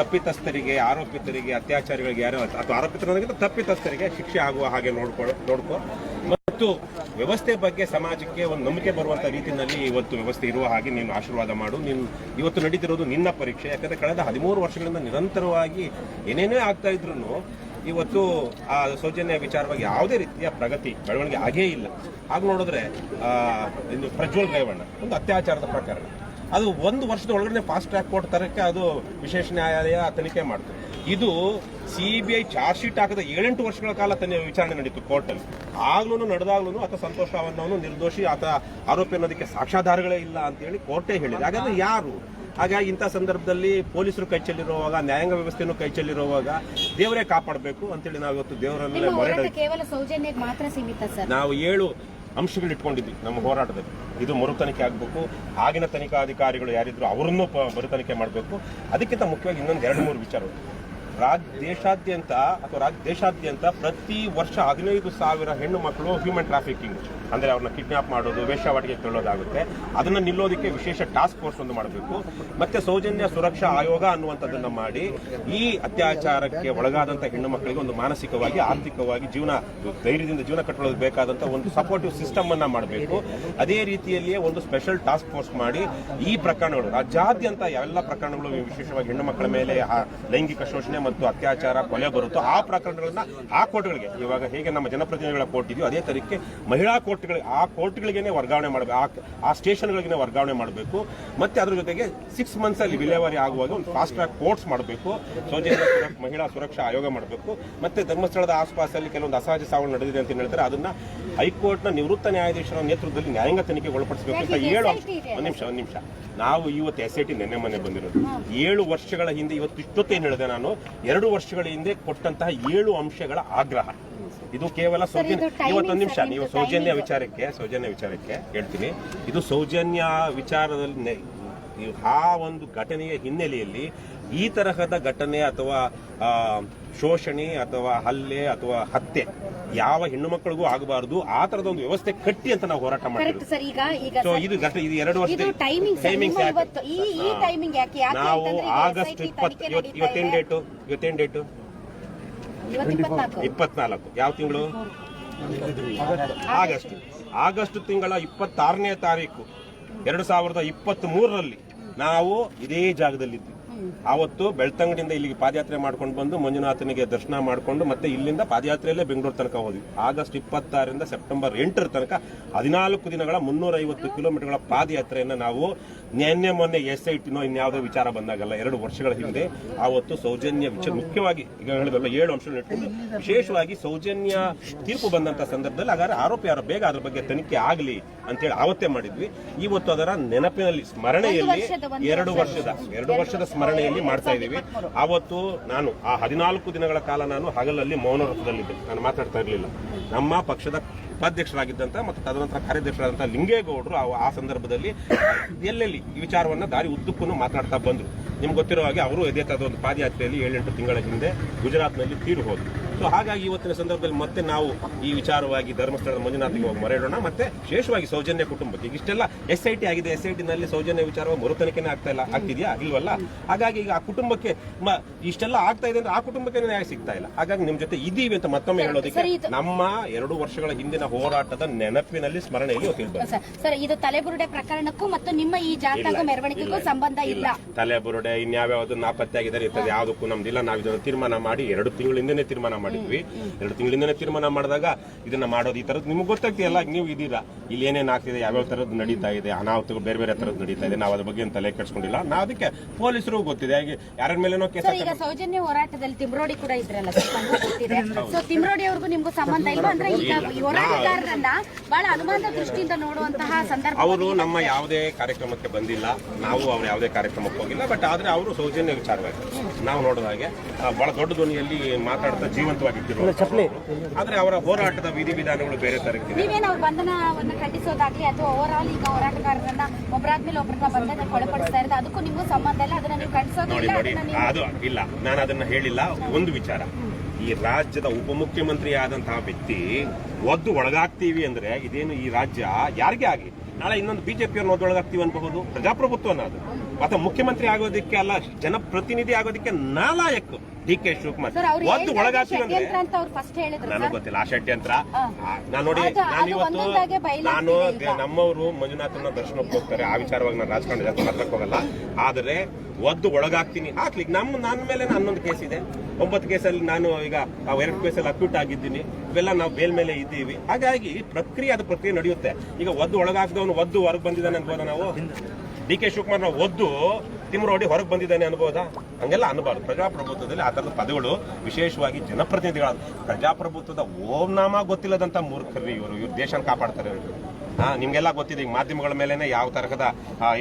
ತಪ್ಪಿತಸ್ಥರಿಗೆ, ಆರೋಪಿತರಿಗೆ, ಅತ್ಯಾಚಾರಿಗಳಿಗೆ ಯಾರೋ ಅಥವಾ ಆರೋಪಿತರಿಗಿಂತ ತಪ್ಪಿತಸ್ಥರಿಗೆ ಶಿಕ್ಷೆ ಆಗುವ ಹಾಗೆ ನೋಡ್ಕೊಳ್ಳೋ, ನೋಡ್ಕೊ. ಮತ್ತು ವ್ಯವಸ್ಥೆ ಬಗ್ಗೆ ಸಮಾಜಕ್ಕೆ ಒಂದು ನಂಬಿಕೆ ಬರುವಂಥ ರೀತಿಯಲ್ಲಿ ಇವತ್ತು ವ್ಯವಸ್ಥೆ ಇರುವ ಹಾಗೆ ನೀನು ಆಶೀರ್ವಾದ ಮಾಡು. ನೀನು ಇವತ್ತು ನಡೀತಿರೋದು ನಿನ್ನ ಪರೀಕ್ಷೆ. ಯಾಕಂದರೆ ಕಳೆದ ಹದಿಮೂರು ವರ್ಷಗಳಿಂದ ನಿರಂತರವಾಗಿ ಏನೇನೇ ಆಗ್ತಾ ಇದ್ರು ಇವತ್ತು ಆ ಸೌಜನ್ಯ ವಿಚಾರವಾಗಿ ಯಾವುದೇ ರೀತಿಯ ಪ್ರಗತಿ, ಬೆಳವಣಿಗೆ ಆಗೇ ಇಲ್ಲ. ಹಾಗೆ ನೋಡಿದ್ರೆ ಇದು ಪ್ರಜ್ವಲ್ ರೇವಣ್ಣ, ಒಂದು ಅತ್ಯಾಚಾರದ ಪ್ರಕರಣ. ಅದು ಒಂದು ವರ್ಷದ ಒಳಗಡೆ ಫಾಸ್ಟ್ ಟ್ರ್ಯಾಕ್ ಕೋರ್ಟ್ ತರಕ್ಕೆ ಅದು ವಿಶೇಷ ನ್ಯಾಯಾಲಯ ತನಿಖೆ ಮಾಡ್ತದೆ ಇದು C B I charge sheet ಹಾಕದ ಏಳೆಂಟು ವರ್ಷಗಳ ಕಾಲ ತನ್ನ ವಿಚಾರಣೆ ನಡೀತು ಕೋರ್ಟಲ್ಲಿ ಆಗ್ಲೂ ನಡೆದಾಗ್ಲೂ ಆತ ಸಂತೋಷ ಅನ್ನೋನು ನಿರ್ದೋಷಿ ಆತ ಆರೋಪಿ ಅನ್ನೋದಕ್ಕೆ ಸಾಕ್ಷ್ಯಾಧಾರಗಳೇ ಇಲ್ಲ ಅಂತೇಳಿ ಕೋರ್ಟೇ ಹೇಳಿದೆ. ಹಾಗಾದ್ರೆ ಯಾರು? ಹಾಗಾಗಿ ಇಂಥ ಸಂದರ್ಭದಲ್ಲಿ ಪೊಲೀಸರು ಕೈ ಚೆಲ್ಲಿರುವಾಗ ನ್ಯಾಯಾಂಗ ವ್ಯವಸ್ಥೆಯನ್ನು ಕೈ ಚೆಲ್ಲಿರುವಾಗ ದೇವರೇ ಕಾಪಾಡಬೇಕು ಅಂತೇಳಿ ನಾವು ಇವತ್ತು ದೇವರ ಕೇವಲ ಸೌಜನ್ಯಕ್ಕೆ ಮಾತ್ರ ಸೀಮಿತ ಸರ್. ನಾವು ಏಳು ಅಂಶಗಳು ಇಟ್ಕೊಂಡಿದ್ವಿ ನಮ್ಮ ಹೋರಾಟದಲ್ಲಿ. ಇದು ಮರು ತನಿಖೆ ಆಗಬೇಕು. ಆಗಿನ ತನಿಖಾಧಿಕಾರಿಗಳು ಯಾರಿದ್ರು ಅವರನ್ನು ಮರು ತನಿಖೆ ಮಾಡಬೇಕು. ಅದಕ್ಕಿಂತ ಮುಖ್ಯವಾಗಿ ಇನ್ನೊಂದು ಎರಡು ಮೂರು ವಿಚಾರಗಳು. ರಾಜ್ ದೇಶಾದ್ಯಂತ ಅಥವಾ ರಾಜ್ಯ ದೇಶಾದ್ಯಂತ ಪ್ರತಿ ವರ್ಷ ಹದಿನೈದು ಸಾವಿರ ಹೆಣ್ಣು ಮಕ್ಕಳು ಹ್ಯೂಮನ್ ಟ್ರಾಫಿಕಿಂಗ್ ಅಂದ್ರೆ ಅವ್ರನ್ನ ಕಿಡ್ನಾಪ್ ಮಾಡೋದು ವೇಶ್ಯಾವಾಟಿಗೆ ತಳ್ಳೋದಾಗುತ್ತೆ ಅದನ್ನ ನಿಲ್ಲೋದಕ್ಕೆ ವಿಶೇಷ ಟಾಸ್ಕ್ ಫೋರ್ಸ್ ಒಂದು ಮಾಡಬೇಕು. ಮತ್ತೆ ಸೌಜನ್ಯ ಸುರಕ್ಷಾ ಆಯೋಗ ಅನ್ನುವಂಥದ್ದನ್ನ ಮಾಡಿ ಈ ಅತ್ಯಾಚಾರಕ್ಕೆ ಒಳಗಾದಂಥ ಹೆಣ್ಣು ಮಕ್ಕಳಿಗೆ ಒಂದು ಮಾನಸಿಕವಾಗಿ, ಆರ್ಥಿಕವಾಗಿ ಜೀವನ, ಧೈರ್ಯದಿಂದ ಜೀವನ ಕಟ್ಟೋದಕ್ಕೆ ಬೇಕಾದಂಥ ಒಂದು ಸಪೋರ್ಟಿವ್ ಸಿಸ್ಟಮ್ ಅನ್ನ ಮಾಡಬೇಕು. ಅದೇ ರೀತಿಯಲ್ಲಿಯೇ ಒಂದು ಸ್ಪೆಷಲ್ ಟಾಸ್ಕ್ ಫೋರ್ಸ್ ಮಾಡಿ ಈ ಪ್ರಕರಣಗಳು, ರಾಜ್ಯಾದ್ಯಂತ ಎಲ್ಲ ಪ್ರಕರಣಗಳು ವಿಶೇಷವಾಗಿ ಹೆಣ್ಣು ಮಕ್ಕಳ ಮೇಲೆ ಲೈಂಗಿಕ ಶೋಷಣೆ ಮತ್ತು ಅತ್ಯಾಚಾರ ಕೊಲೆ ಬರುತ್ತೋ ಆ ಪ್ರಕರಣಗಳನ್ನ ಆ ಕೋರ್ಟ್ಗಳಿಗೆ ಇವಾಗ ಹೇಗೆ ನಮ್ಮ ಜನಪ್ರತಿನಿಧಿಗಳ ಕೋರ್ಟ್ ಇದೆಯೋ ಅದೇ ತರಕ್ಕೆ ಮಹಿಳಾ ಕೋರ್ಟ್ಗಳಿಗೆ ಆ ಕೋರ್ಟ್ಗಳಿಗೇನೆ ವರ್ಗಾವಣೆ ಮಾಡಬೇಕು ಆ ಸ್ಟೇಷನ್ಗಳಿಗೆ ವರ್ಗಾವಣೆ ಮಾಡಬೇಕು. ಮತ್ತೆ ಅದ್ರ ಜೊತೆಗೆ ಸಿಕ್ಸ್ ಮಂತ್ಸ್ ಅಲ್ಲಿ ವಿಲೇವಾರಿ ಆಗುವಾಗ ಒಂದು ಫಾಸ್ಟ್ ಟ್ರ್ಯಾಕ್ ಕೋರ್ಟ್ಸ್ ಮಾಡಬೇಕು. ಸೌಜನ್ಯ ಮಹಿಳಾ ಸುರಕ್ಷಾ ಆಯೋಗ ಮಾಡಬೇಕು. ಮತ್ತೆ ಧರ್ಮಸ್ಥಳದ ಆಸ್ಪಾಸಲ್ಲಿ ಕೆಲವೊಂದು ಅಸಹಜ ಸಾವು ನಡೆದಿದೆ ಅಂತ ಹೇಳ್ತಾರೆ. ಅದನ್ನ ಹೈಕೋರ್ಟ್ನ ನಿವೃತ್ತ ನ್ಯಾಯಾಧೀಶರ ನೇತೃತ್ವದಲ್ಲಿ ನ್ಯಾಯಾಂಗ ತನಿಖೆಗೆ ಒಳಪಡಿಸಬೇಕು ಅಂತ ಏಳು? ಒಂದ್ ನಿಮಿಷ ಒಂದ್ ನಿಮಿಷ. ನಾವು ಇವತ್ತು ಎಸ್ ಐ ಟಿ ನೆನ್ನೆ ಮೊನ್ನೆ ಬಂದಿರೋದು. ಏಳು ವರ್ಷಗಳ ಹಿಂದೆ ಇವತ್ತು ಇಷ್ಟೊತ್ತೇನು ಹೇಳಿದೆ ನಾನು. ಎರಡು ವರ್ಷಗಳ ಹಿಂದೆ ಕೊಟ್ಟಂತಹ ಏಳು ಅಂಶಗಳ ಆಗ್ರಹ. ಇದು ಕೇವಲ ಸೌಜನ್ಯ ಇವತ್ತು ಒಂದು ಇವತ್ತೊಂದು ನಿಮಿಷ ನೀವು ಸೌಜನ್ಯ ವಿಚಾರಕ್ಕೆ ಸೌಜನ್ಯ ವಿಚಾರಕ್ಕೆ ಹೇಳ್ತೀನಿ. ಇದು ಸೌಜನ್ಯ ವಿಚಾರದಲ್ಲಿ ಆ ಒಂದು ಘಟನೆಯ ಹಿನ್ನೆಲೆಯಲ್ಲಿ ಈ ತರಹದ ಘಟನೆ ಅಥವಾ ಶೋಷಣೆ ಅಥವಾ ಹಲ್ಲೆ ಅಥವಾ ಹತ್ಯೆ ಯಾವ ಹೆಣ್ಣು ಮಕ್ಕಳಿಗೂ ಆಗಬಾರದು ಆ ತರದ ಒಂದು ವ್ಯವಸ್ಥೆ ಕಟ್ಟಿ ಅಂತ ನಾವು ಹೋರಾಟ ಮಾಡ್ತೀವಿ ಎರಡು ವರ್ಷ ನಾವು ಆಗಸ್ಟ್ ಇಪ್ಪತ್ತು ಇವತ್ತೇನು. ಡೇಟು ಇವತ್ತೇನು ಡೇಟು ಇಪ್ಪತ್ನಾಲ್ಕು. ಯಾವ ತಿಂಗಳು? ಆಗಸ್ಟ್. ಆಗಸ್ಟ್ ತಿಂಗಳ ಇಪ್ಪತ್ತಾರನೇ ತಾರೀಕು. ಎರಡು ಸಾವಿರದ ಇಪ್ಪತ್ತ್ ಮೂರರಲ್ಲಿ ನಾವು ಇದೇ ಜಾಗದಲ್ಲಿದ್ವಿ ಆವತ್ತು ಬೆಳ್ತಂಗಡಿಯಿಂದ ಇಲ್ಲಿಗೆ ಪಾದಯಾತ್ರೆ ಮಾಡ್ಕೊಂಡು ಬಂದು ಮಂಜುನಾಥನಿಗೆ ದರ್ಶನ ಮಾಡಿಕೊಂಡು ಮತ್ತೆ ಇಲ್ಲಿಂದ ಪಾದಯಾತ್ರೆಯಲ್ಲೇ ಬೆಂಗಳೂರು ತನಕ ಹೋದ್ವಿ. ಆಗಸ್ಟ್ ಇಪ್ಪತ್ತಾರರಿಂದ ಸೆಪ್ಟೆಂಬರ್ ಎಂಟರ ತನಕ ಹದಿನಾಲ್ಕು ದಿನಗಳ ಮುನ್ನೂರೈವತ್ತು ಕಿಲೋಮೀಟರ್ಗಳ ಪಾದಯಾತ್ರೆಯನ್ನು ನಾವು ನಿನ್ನೆ ಮೊನ್ನೆ ಎಸ್ ಐ ಟಿನೋ ಇನ್ಯಾವುದೋ ವಿಚಾರ ಬಂದಾಗಲ್ಲ ಎರಡು ವರ್ಷಗಳ ಹಿಂದೆ ಆವತ್ತು ಸೌಜನ್ಯ ವಿಚಾರ ಮುಖ್ಯವಾಗಿ ಈಗ ಹೇಳಿದಲ್ಲ ಏಳು ಅಂಶಗಳು ಇಟ್ಕೊಂಡು ವಿಶೇಷವಾಗಿ ಸೌಜನ್ಯ ತೀರ್ಪು ಬಂದಂಥ ಸಂದರ್ಭದಲ್ಲಿ ಹಾಗಾದ್ರೆ ಆರೋಪಿ ಯಾರು ಬೇಗ ಅದ್ರ ಬಗ್ಗೆ ತನಿಖೆ ಆಗಲಿ ಅಂತೇಳಿ ಆವತ್ತೇ ಮಾಡಿದ್ವಿ. ಇವತ್ತು ಅದರ ನೆನಪಿನಲ್ಲಿ ಸ್ಮರಣೆಯಲ್ಲಿ ಎರಡು ವರ್ಷದ, ಎರಡು ವರ್ಷದ ಸ್ಮರಣೆ ವರ್ಷದ ಸ್ಮರಣೆಯಲ್ಲಿ ಮಾಡ್ತಾ ಇದ್ದೀವಿ. ಆವತ್ತು ನಾನು, ಆ ಹದಿನಾಲ್ಕು ದಿನಗಳ ಕಾಲ ನಾನು ಹಗಲಲ್ಲಿ ಮೌನ ವ್ರತದಲ್ಲಿದ್ದೆ ನಾನು ಮಾತಾಡ್ತಾ ಇರಲಿಲ್ಲ. ನಮ್ಮ ಪಕ್ಷದ ಉಪಾಧ್ಯಕ್ಷರಾಗಿದ್ದಂತ ಮತ್ತು ತದನಂತರ ಕಾರ್ಯಾಧ್ಯಕ್ಷರಾದಂತಹ ಲಿಂಗೇಗೌಡರು ಆ- ಆ ಸಂದರ್ಭದಲ್ಲಿ ಎಲ್ಲೆಲ್ಲಿ ಈ ವಿಚಾರವನ್ನ ದಾರಿ ಉದ್ದಕ್ಕೂ ಮಾತನಾಡ್ತಾ ಬಂದ್ರು. ನಿಮ್ಗೆ ಗೊತ್ತಿರೋ ಹಾಗೆ ಅವರು ಇದೇ ತಾದ ಒಂದು ಪಾದಯಾತ್ರೆಯಲ್ಲಿ ಏಳೆಂಟು ತಿಂಗಳ ಹಿಂದೆ ಗುಜರಾತ್ನಲ್ಲಿ ತೀರು ಹೋದ್ರು. ಸೊ ಹಾಗಾಗಿ ಇವತ್ತಿನ ಸಂದರ್ಭದಲ್ಲಿ ಮತ್ತೆ ನಾವು ಈ ವಿಚಾರವಾಗಿ ಧರ್ಮಸ್ಥಳದ ಮಂಜುನಾಥಿಗೆ ಹೋಗಿ ಮರೆಯೋಣ ಮತ್ತೆ ವಿಶೇಷವಾಗಿ ಸೌಜನ್ಯ ಕುಟುಂಬಕ್ಕೆ. ಇಷ್ಟೆಲ್ಲ ಎಸ್ ಐ ಟಿ ಆಗಿದೆ. ಎಸ್ ಐ ಟಿನಲ್ಲಿ ಸೌಜನ್ಯ ವಿಚಾರವಾಗಿ ಮರು ತನಿಖೆನೇ ಆಗ್ತಾ ಇಲ್ಲ ಆಗ್ತಿದ್ಯಾ? ಇಲ್ವಲ್ಲ? ಹಾಗಾಗಿ ಈಗ ಆ ಕುಟುಂಬಕ್ಕೆ ಇಷ್ಟೆಲ್ಲ ಆಗ್ತಾ ಇದೆ ಅಂದ್ರೆ ಆ ಕುಟುಂಬಕ್ಕೆ ನ್ಯಾಯ ಸಿಗ್ತಾ ಇಲ್ಲ. ಹಾಗಾಗಿ ನಿಮ್ ಜೊತೆ ಇದೀವಿ ಅಂತ ಮತ್ತೊಮ್ಮೆ ಹೇಳೋದಕ್ಕೆ ನಮ್ಮ ಎರಡು ವರ್ಷಗಳ ಹಿಂದಿನ ಹೋರಾಟದ ನೆನಪಿನಲ್ಲಿ ಸ್ಮರಣೆಯಲ್ಲಿ ಸರ್ ಸರ್ ಇದು ತಲೆಬುರುಡೆ ಪ್ರಕರಣಕ್ಕೂ ಮತ್ತು ನಿಮ್ಮ ಈ ಜಾಥಾಗೂ ಮೆರವಣಿಗೆಗೂ ಸಂಬಂಧ ಇಲ್ಲ. ತಲೆಬುರುಡೆ ಇನ್ಯಾವ್ಯಾವ್ದು ನಾಪತ್ತೆ ಆಗಿದ್ದಾರೆ ಇರ್ತದೆ ಯಾವುದಕ್ಕೂ ನಮ್ದಿಲ್ಲ ನಾವು ಇದನ್ನು ತೀರ್ಮಾನ ಮಾಡಿ ಎರಡು ತಿಂಗಳಿಂದನೇ ತೀರ್ಮಾನ ಮಾಡಿದ್ವಿ. ಎರಡು ತಿಂಗಳಿಂದನೇ ತೀರ್ಮಾನ ಮಾಡಿದಾಗ ಇದನ್ನ ಮಾಡೋದು ಈ ತರದ್ ನಿಮ್ಗೆ ಗೊತ್ತಾಗ್ತಿಯಲ್ಲ ನೀವು ಇದೀರಾ ಇಲ್ಲಿ ಏನೇನ್ ಆಗ್ತಿದೆ ಯಾವ್ಯಾವ ತರದ್ ನಡೀತಾ ಇದೆ ಅನಾಹುತಗಳು ಬೇರೆ ಬೇರೆ ತರದ್ ನಡೀತಾ ಇದೆ. ನಾವು ಅದ್ರ ಬಗ್ಗೆ ಏನ್ ತಲೆ ಕೆಡ್ಸ್ಕೊಂಡಿಲ್ಲ. ನಾವು ಅದಕ್ಕೆ ಪೊಲೀಸರು ಗೊತ್ತಿದೆ. ಹಾಗೆ ಯಾರ ಮೇಲೇನೋ ಕೇಸ್ ಸರ್ ಈಗ ಸೌಜನ್ಯ ಹೋರಾಟದಲ್ಲಿ ತಿಮ್ರೋಡಿ ಕೂಡ ಇದ್ರಲ್ಲ ಸೊ ತಿಮ್ರೋಡಿ ಅವ್ರಿಗೂ ನಿಮ್ಗೂ ಸಂಬಂಧ ಇಲ್ಲ ಅಂದ್ರೆ ಈಗ ಈ ಹೋರಾಟಗಾರರನ್ನ ಬಹಳ ಅನುಮಾನದ ದೃಷ್ಟಿಯಿಂದ ನೋಡುವಂತಹ ಸಂದರ್ಭ ಅವರು ನಮ್ಮ ಯಾವುದೇ ಕಾರ್ಯಕ್ರಮಕ್ಕೆ ಬಂದಿಲ್ಲ. ನಾವು ಅವ್ರ ಯಾವುದೇ ಕಾರ್ಯಕ್ರಮಕ್ಕೆ ಹೋಗಿಲ್ಲ. ಬಟ್ ಆದ್ರೆ ಅವರು ಸೌಜನ್ಯ ವಿಚಾರವಾಗಿ ನಾವು ನೋಡಿದ ಹಾಗೆ ಬಹಳ ದೊಡ್ಡ ಧ್ವನಿಯಲ್ಲಿ ಮಾತಾಡ್ತಾ ಜೀವಂತವಾಗಿದ್ದರು ಆದ್ರೆ ಅವರ ಹೋರಾಟದ ವಿಧಿ ವಿಧಾನಗಳು ಬೇರೆ ತರ ನೀವೇನು ಅವ್ರ ಬಂಧನವನ್ನು ಖಂಡಿಸೋದಾಗ್ಲಿ ಅಥವಾ ಓವರ್ ಆಲ್ ಈಗ ಹೋರಾಟಗಾರರನ್ನ ಒಬ್ಬರಾದ್ಮೇಲೆ ಒಬ್ಬರನ್ನ ಬಂಧನ ಒಳಪಡಿಸ್ತಾ ಇರೋದು ಅದಕ್ಕೂ ನಿಮ್ಗೂ ಸಂಬಂಧ ಇಲ್ಲ. ಅದನ್ನ ನೀವು ಖಂಡಿಸೋದು ನೋಡಿ ಇಲ್ಲ ನೋಡಿ ಅದು ಇಲ್ಲ. ನಾನು ಅದನ್ನ ಹೇಳಿಲ್ಲ. ಒಂದು ವಿಚಾರ. ಈ ರಾಜ್ಯದ ಉಪಮುಖ್ಯಮಂತ್ರಿ ಆದಂತಹ ವ್ಯಕ್ತಿ ಒದ್ದು ಒಳಗಾಗ್ತೀವಿ ಅಂದ್ರೆ ಇದೇನು ಈ ರಾಜ್ಯ ಯಾರಿಗೆ ಆಗಿ? ನಾಳೆ ಇನ್ನೊಂದು ಬಿಜೆಪಿ ಒದ್ದು ಒದ್ದೊಳಗಾಗ್ತೀವಿ ಅನ್ಬಹುದು? ಪ್ರಜಾಪ್ರಭುತ್ವ ಅನ್ನೋದು. ಅಥವಾ ಮುಖ್ಯಮಂತ್ರಿ ಆಗೋದಕ್ಕೆ ಅಲ್ಲ ಜನಪ್ರತಿನಿಧಿ ಆಗೋದಕ್ಕೆ ನಾಲಾಯಕ್ ಡಿ ಕೆ ಶಿವಕುಮಾರ್. ಒಂದು ಒಳಗಾಗ್ತೀವಿ ಅಂದ್ರೆ ನನಗೆ ಗೊತ್ತಿಲ್ಲ ಆ ಷಡ್ಯಂತ್ರ. ನಾನು ನೋಡಿ ನಾನು ಇವತ್ತು ನಾನು. ನಮ್ಮವರು ಮಂಜುನಾಥನ ದರ್ಶನಕ್ಕೆ ಹೋಗ್ತಾರೆ ಆ ವಿಚಾರವಾಗಿ ನಾನು ರಾಜಕಾರಣ ಜಾಸ್ತಿ ಮಾತಾಡಕ್ ಹೋಗಲ್ಲ. ಆದರೆ ಒದ್ದು ಒಳಗಾಗ್ತೀನಿ. ಹಾಕ್ಲಿಕ್ಕೆ ನಮ್ಮ ನನ್ನ ಮೇಲೆ ಹನ್ನೊಂದು ಕೇಸ್ ಇದೆ. ಒಂಬತ್ತು ಕೇಸಲ್ಲಿ ನಾನು ಈಗ ಎರಡು ಕೇಸಲ್ಲಿ ಅಕ್ಯೂಟ್ ಆಗಿದ್ದೀನಿ. ಇವೆಲ್ಲ ನಾವು ಬೇಲ್ ಮೇಲೆ ಇದ್ದೀವಿ. ಹಾಗಾಗಿ ಪ್ರಕ್ರಿಯೆ ಅದು ಪ್ರಕ್ರಿಯೆ ನಡೆಯುತ್ತೆ. ಈಗ ಒದ್ದು ಒಳಗಾಗ್ದವನು ಒದ್ದು ಹೊರಗೆ ಬಂದಿದ್ದಾನೆ ಅನ್ಬೋದ ನಾವು. ಡಿ ಕೆ ಶಿವಕುಮಾರ್ನ ಒದ್ದು ತಿಮ್ಮರೋಡಿ ಹೊರಗೆ ಬಂದಿದ್ದಾನೆ ಅನ್ಬೋದ? ಹಂಗೆಲ್ಲ ಅನ್ಬಾರ್ದು. ಪ್ರಜಾಪ್ರಭುತ್ವದಲ್ಲಿ ಆ ಥರದ ಪದಗಳು ವಿಶೇಷವಾಗಿ ಜನಪ್ರತಿನಿಧಿಗಳು ಪ್ರಜಾಪ್ರಭುತ್ವದ ಓಂ ನಾಮ ಗೊತ್ತಿಲ್ಲದಂತ ಮೂರ್ಖರಿ ಇವರು. ಇವರು ದೇಶನ ಕಾಪಾಡ್ತಾರೆ ನಿಮ್ಗೆಲ್ಲ ಗೊತ್ತಿದೆ, ಈಗ ಮಾಧ್ಯಮಗಳ ಮೇಲೆನೆ ಯಾವ ತರಹದ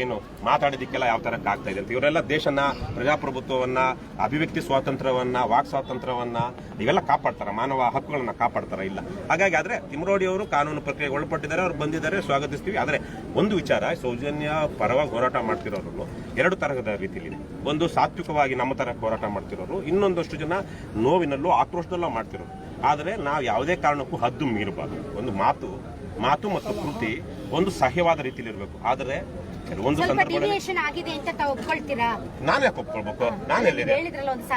ಏನು ಮಾತಾಡೋದಿಕ್ಕೆಲ್ಲ ಯಾವ ತರಕ್ಕೆ ಆಗ್ತಾ ಇದೆ ಅಂತ. ಇವರೆಲ್ಲ ದೇಶನ ಪ್ರಜಾಪ್ರಭುತ್ವವನ್ನ, ಅಭಿವ್ಯಕ್ತಿ ಸ್ವಾತಂತ್ರ್ಯವನ್ನ, ವಾಕ್ ಸ್ವಾತಂತ್ರ್ಯವನ್ನ, ಇವೆಲ್ಲ ಕಾಪಾಡ್ತಾರ? ಮಾನವ ಹಕ್ಕುಗಳನ್ನ ಕಾಪಾಡ್ತಾರ? ಇಲ್ಲ. ಹಾಗಾಗಿ ಆದ್ರೆ ತಿಮ್ರೋಡಿ ಅವರು ಕಾನೂನು ಪ್ರಕ್ರಿಯೆಗೆ ಒಳಪಟ್ಟಿದ್ದಾರೆ, ಅವ್ರು ಬಂದಿದ್ದಾರೆ, ಸ್ವಾಗತಿಸ್ತೀವಿ. ಆದ್ರೆ ಒಂದು ವಿಚಾರ, ಸೌಜನ್ಯ ಪರವಾಗಿ ಹೋರಾಟ ಮಾಡ್ತಿರೋರು ಎರಡು ತರಹದ ರೀತಿಯಲ್ಲಿ ಒಂದು ಸಾತ್ವಿಕವಾಗಿ ನಮ್ಮ ತರ ಹೋರಾಟ ಮಾಡ್ತಿರೋರು, ಇನ್ನೊಂದಷ್ಟು ಜನ ನೋವಿನಲ್ಲೂ ಆಕ್ರೋಶದಲ್ಲೂ ಮಾಡ್ತಿರೋರು. ಆದರೆ ನಾವು ಯಾವುದೇ ಕಾರಣಕ್ಕೂ ಹದ್ದು ಮೀರಬಾರ್ದು. ಒಂದು ಮಾತು ಮಾತು ಮತ್ತು ಕೃತಿ ಒಂದು ಸಹ್ಯವಾದ ರೀತಿಯಲ್ಲಿ ಇರಬೇಕು. ಆದರೆ ಕೆಲವೊಂದು ಸಂದರ್ಭಗಳಲ್ಲಿ ಡಿವಿಯೇಷನ್ ಆಗಿದೆ ಅಂತ ತಾವು ಒಪ್ಕೊಳ್ತೀರಾ? ನಾನು ಯಾಕೆ ಒಪ್ಕೊಳ್ಬೇಕು? ನಾನು ಎಲ್ಲಿದೆ? ಹೇಳಿದ್ರಲ್ಲ ಒಂದು